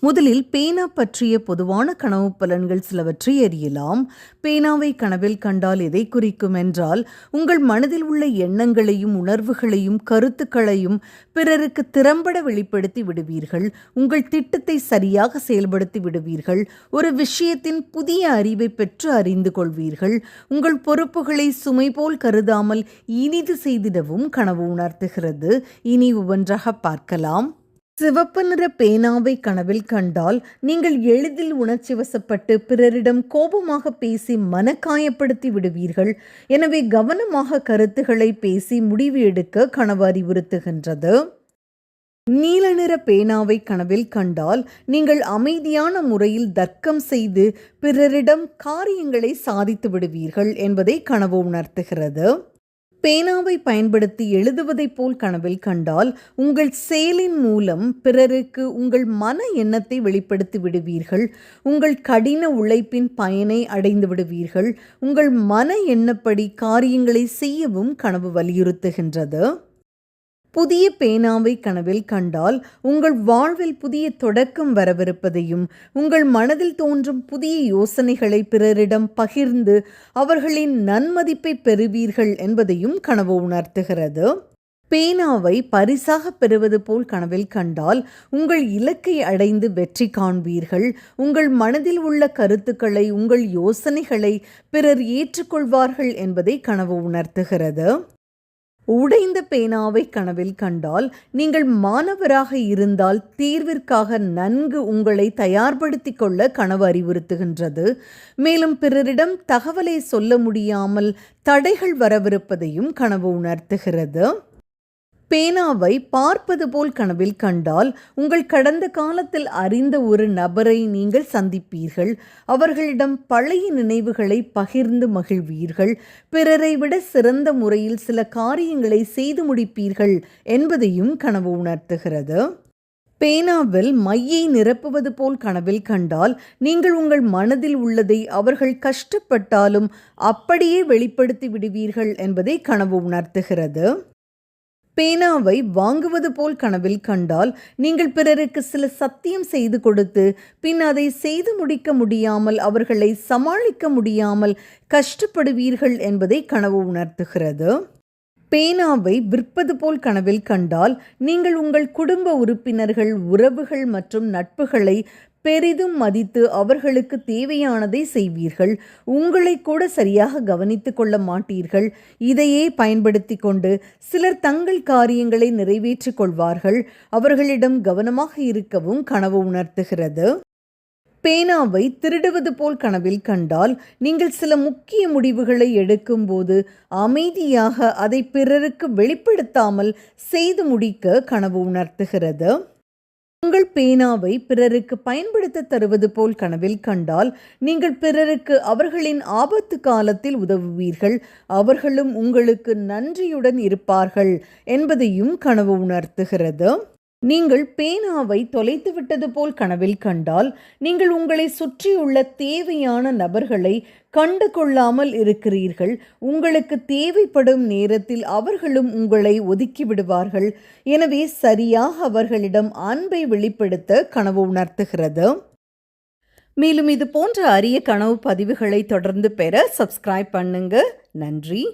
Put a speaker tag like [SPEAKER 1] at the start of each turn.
[SPEAKER 1] முதலில் பேனா பற்றிய பொதுவான கனவு பலன்கள் சிலவற்றை அறியலாம். பேனாவை கனவில் கண்டால் எதை குறிக்கும் என்றால் உங்கள் மனதில் உள்ள எண்ணங்களையும் உணர்வுகளையும் கருத்துக்களையும் பிறருக்கு திறம்பட வெளிப்படுத்தி விடுவீர்கள். உங்கள் திட்டத்தை சரியாக செயல்படுத்தி விடுவீர்கள். ஒரு விஷயத்தின் புதிய அறிவை பெற்று அறிந்து கொள்வீர்கள். உங்கள் பொறுப்புகளை சுமை போல் கருதாமல் இனிது செய்திடவும் கனவு உணர்த்துகிறது. இனி ஒவ்வொன்றாக பார்க்கலாம். சிவப்பு நிற பேனாவை கனவில் கண்டால் நீங்கள் எளிதில் உணர்ச்சி வசப்பட்டு பிறரிடம் கோபமாக பேசி மனக்காயப்படுத்தி விடுவீர்கள். எனவே கவனமாக கருத்துக்களை பேசி முடிவு எடுக்க கனவு அறிவுறுத்துகின்றது. நீல நிற பேனாவை கனவில் கண்டால் நீங்கள் அமைதியான முறையில் தர்க்கம் செய்து பிறரிடம் காரியங்களை சாதித்து விடுவீர்கள் என்பதை கனவு உணர்த்துகிறது. பேனாவை பயன்படுத்தி எழுதுவதைப் போல் கனவில் கண்டால் உங்கள் செயலின் மூலம் பிறருக்கு உங்கள் மன எண்ணத்தை வெளிப்படுத்தி விடுவீர்கள். உங்கள் கடின உழைப்பின் பயனை அடைந்து விடுவீர்கள். உங்கள் மன எண்ணப்படி காரியங்களை செய்யவும் கனவு வலியுறுத்துகின்றது. புதிய பேனாவை கனவில் கண்டால் உங்கள் வாழ்வில் புதிய தொடக்கம் வரவிருப்பதையும் உங்கள் மனதில் தோன்றும் புதிய யோசனைகளை பிறரிடம் பகிர்ந்து அவர்களின் நன்மதிப்பை பெறுவீர்கள் என்பதையும் கனவு உணர்த்துகிறது. பேனாவை பரிசாக பெறுவது போல் கனவில் கண்டால் உங்கள் இலக்கை அடைந்து வெற்றி காண்பீர்கள். உங்கள் மனதில் உள்ள கருத்துக்களை உங்கள் யோசனைகளை பிறர் ஏற்றுக்கொள்வார்கள் என்பதை கனவு உணர்த்துகிறது. உடைந்த பேனாவை கனவில் கண்டால் நீங்கள் மாணவராக இருந்தால் தீர்விற்காக நன்கு உங்களை தயார்படுத்தி கொள்ள கனவு அறிவுறுத்துகின்றது. மேலும் பிறரிடம் தகவலை சொல்ல முடியாமல் தடைகள் வரவிருப்பதையும் கனவு உணர்த்துகிறது. பேனாவை பார்ப்பது போல் கனவில் கண்டால் உங்கள் கடந்த காலத்தில் அறிந்த ஒரு நபரை நீங்கள் சந்திப்பீர்கள். அவர்களிடம் பழைய நினைவுகளை பகிர்ந்து மகிழ்வீர்கள். பிறரை விட சிறந்த முறையில் சில காரியங்களை செய்து முடிப்பீர்கள் என்பதையும் கனவு உணர்த்துகிறது. பேனாவில் மையை நிரப்புவது போல் கனவில் கண்டால் நீங்கள் உங்கள் மனதில் உள்ளதை அவர்கள் கஷ்டப்பட்டாலும் அப்படியே வெளிப்படுத்தி விடுவீர்கள் என்பதை கனவு உணர்த்துகிறது. பேனாவை வாங்குவது போல் கனவில் கண்டால் நீங்கள் பிறருக்கு சில சத்தியம் செய்து கொடுத்து பின் அதை செய்து முடிக்க முடியாமல் அவர்களை சமாளிக்க முடியாமல் கஷ்டப்படுவீர்கள் என்பதை கனவு உணர்த்துகிறது. பேனாவை விற்பது போல் கனவில் கண்டால் நீங்கள் உங்கள் குடும்ப உறுப்பினர்கள் உறவுகள் மற்றும் நட்புகளை பெரிதும் மதித்து அவர்களுக்கு தேவையானதை செய்வீர்கள். உங்களை கூட சரியாக கவனித்து கொள்ள மாட்டீர்கள். இதையே பயன்படுத்தி கொண்டு சிலர் தங்கள் காரியங்களை நிறைவேற்றிக் கொள்வார்கள். அவர்களிடம் கவனமாக இருக்கவும் கனவு உணர்த்துகிறது. பேனாவை திருடுவது போல் கனவில் கண்டால் நீங்கள் சில முக்கிய முடிவுகளை எடுக்கும்போது அமைதியாக அதை பிறருக்கு வெளிப்படுத்தாமல் செய்து முடிக்க கனவு உணர்த்துகிறது. உங்கள் பேனாவை பிறருக்கு பயன்படுத்த தருவது போல் கனவில் கண்டால் நீங்கள் பிறருக்கு அவர்களின் ஆபத்து காலத்தில் உதவுவீர்கள். அவர்களும் உங்களுக்கு நன்றியுடன் இருப்பார்கள் என்பதையும் கனவு உணர்த்துகிறது. நீங்கள் பேனாவை தொலைத்து விட்டது போல் கனவில் கண்டால் நீங்கள் உங்களை சுற்றியுள்ள தேவையான நபர்களை கண்டு கொள்ளாமல் இருக்கிறீர்கள். உங்களுக்கு தேவைப்படும் நேரத்தில் அவர்களும் உங்களை ஒதுக்கி விடுவார்கள். எனவே சரியாக அவர்களிடம் அன்பை வெளிப்படுத்த கனவு உணர்த்துகிறது. மேலும் இது போன்ற அரிய கனவு பதிவுகளை தொடர்ந்து பெற சப்ஸ்கிரைப் பண்ணுங்க. நன்றி.